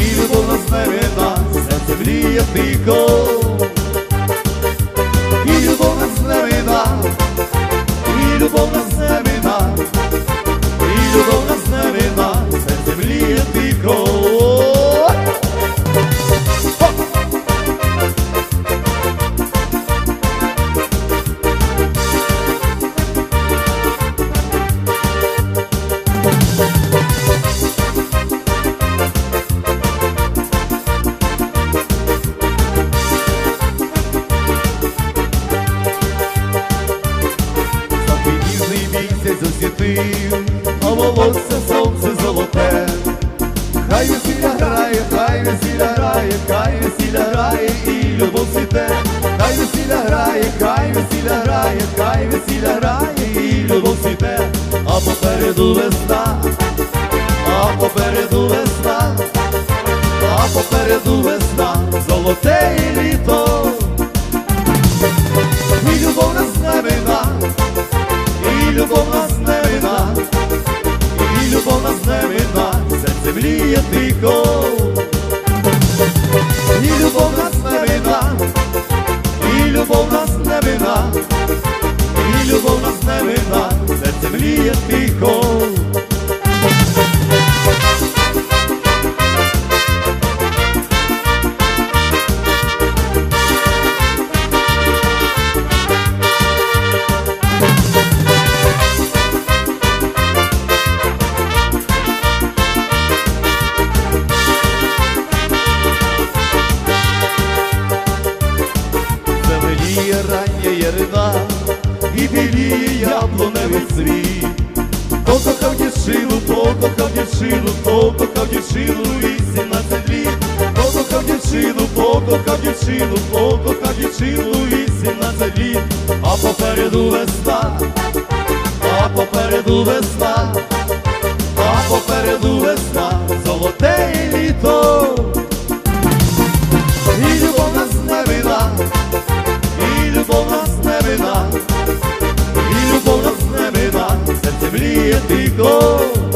і любов нас не вина, серце мріє тихо. Місяць освітив, а волосся сонце золоте. Хай весілля грає, хай весілля грає, хай весілля грає і любов цвіте. Хай весілля грає, хай весілля грає, хай весілля грає і любов цвіте. А попереду весна, а попереду весна, а попереду весна, золоте мріє і біліє яблуневий цвіт. Хто кохав дівчину, хто кохав дівчину, хто кохав дівчину, вісімнадцять літ. Хто кохав дівчину, хто кохав дівчину, хто кохав дівчину, вісімнадцять літ. А попереду весна, а попереду весна, а попереду весна, золоте літо. І любов нас не вина, любов нас не вина, нас